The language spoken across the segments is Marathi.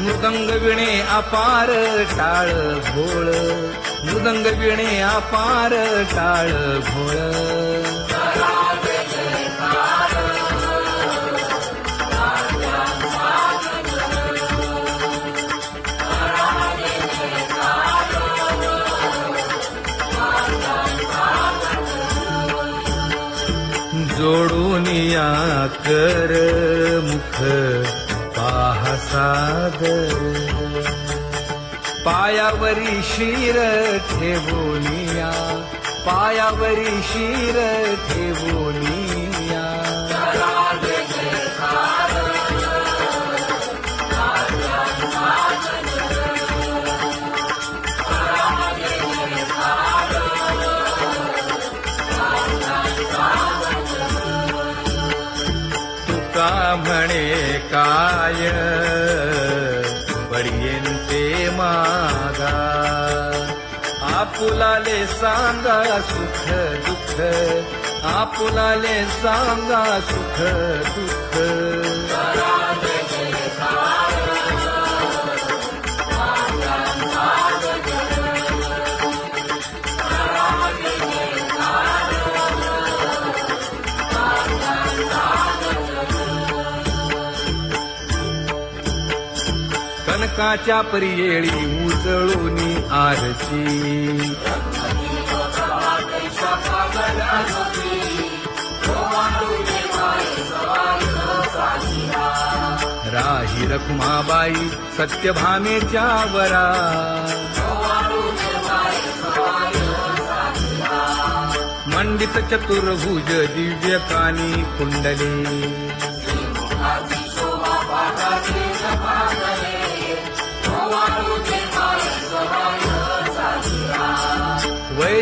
मृदंग विणे अपार टाळ भोळ मृदंग विणे अपार टाळ भोळ जोडून या कर मुख पाहसागर पायावरी शिर ठेवोनिया पायावरी शिर ठेवोनिया का म्हणे काय? बडियेंते मागा. आपुलाले सांगा सुख दुःख. आपुलाले सांगा सुख दुःख. लोकाच्या परियेळी उजळूनी आरती. राही रखुमाबाई सत्यभामेच्या वरा. मंडित चतुर्भुज दिव्य कानी कुंडले.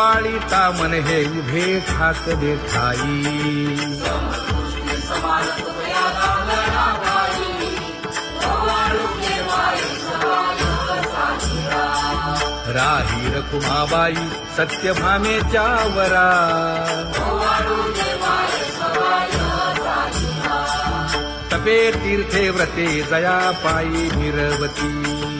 ओवाळी तामन हे उभे ठाक देखाई. राही रकुमाबाई सत्यभामेच्या वरा. तपे तीर्थे व्रते जया पायी निरवती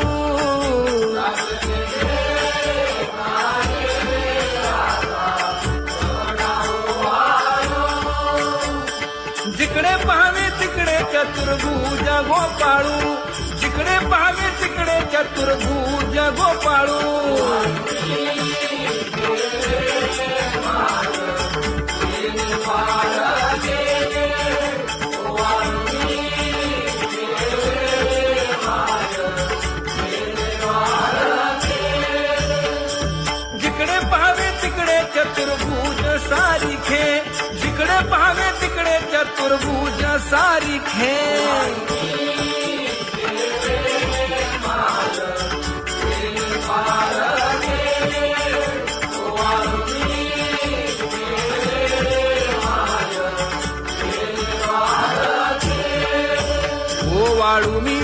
जिकडे पाहावे तिकडे चतुर्भुज गोपाळू. जिकडे पाहावे तिकडे चतुर्भुज गोपाळू. जिकडे पाहावे तिकडे चतुर्भुज सारिखे. जिकडे पाहावे तिकडे चतुर्भुज सारी खे वाळू मी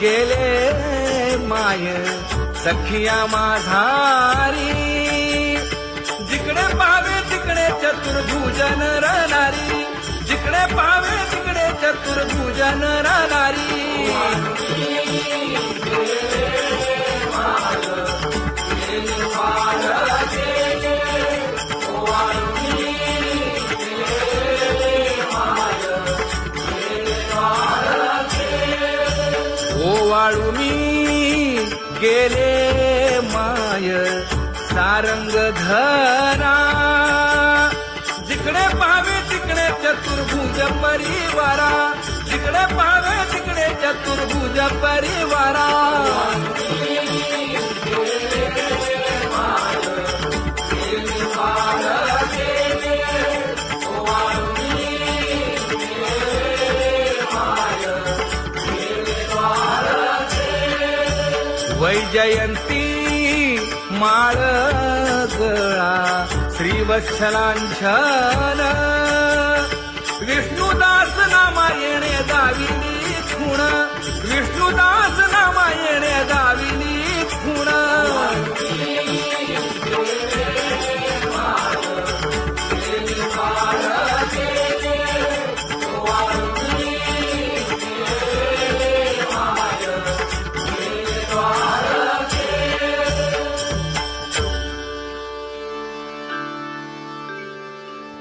गेले माय सखिया माझारी चतुर्भुजन राहणारी. जिकडे पावे तिकडे चतुर्भुजन राहणारी. वाळू मी गेले माय सारंग धरा जिकडे पाहावे तिकडे चतुर्भुज परिवारा. जिकडे पाहावे तिकडे चतुर्भुज परिवारा. वैजयंती माळ गळा श्रीवत्सलांछन विष्णुदास नामा येणे दाविनी खुण. विष्णुदास नामा येणे दाविनी खुण.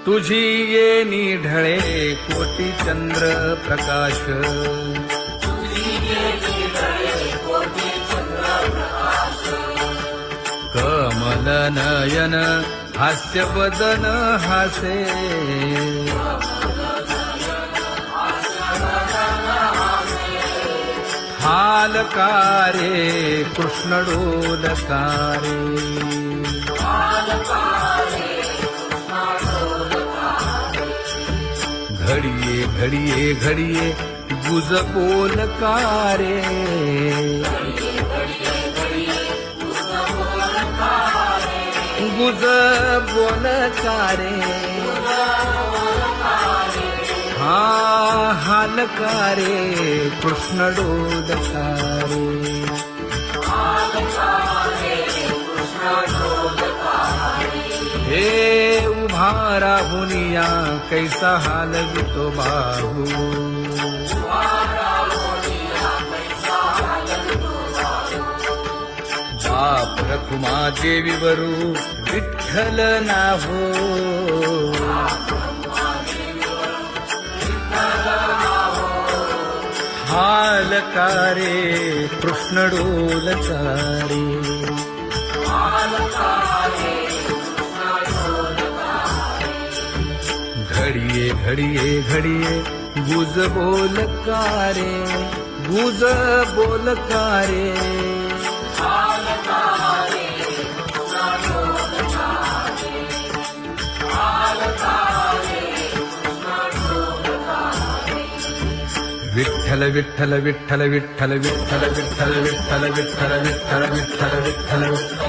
तुझी ये निढळे कोटी चंद्र प्रकाश. कमल नयन हास्यपदन हासे. हालकारे कृष्ण घडिये घडिये घडिये गुज बोलकारे गुज बोलकारे हा हालकारे कृष्ण डोलकारे हे तुम्हारा हुनिया कैसा हाल विठोबा बाप रखुमा देवी वरू विठ्ठल ना हो। हाल कारे कृष्ण डोलकारे घडिये घडिये कारे गुज बोलकारे गुज बोलकारे विठ्ठल विठ्ठल विठ्ठल विठ्ठल विठ्ठल विठ्ठल विठ्ठल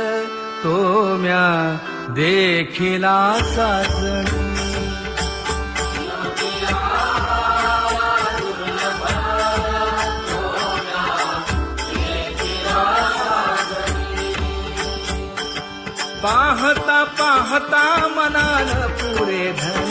तो म्या देखिला साजणी पाहता पाहता मनान पुरे धन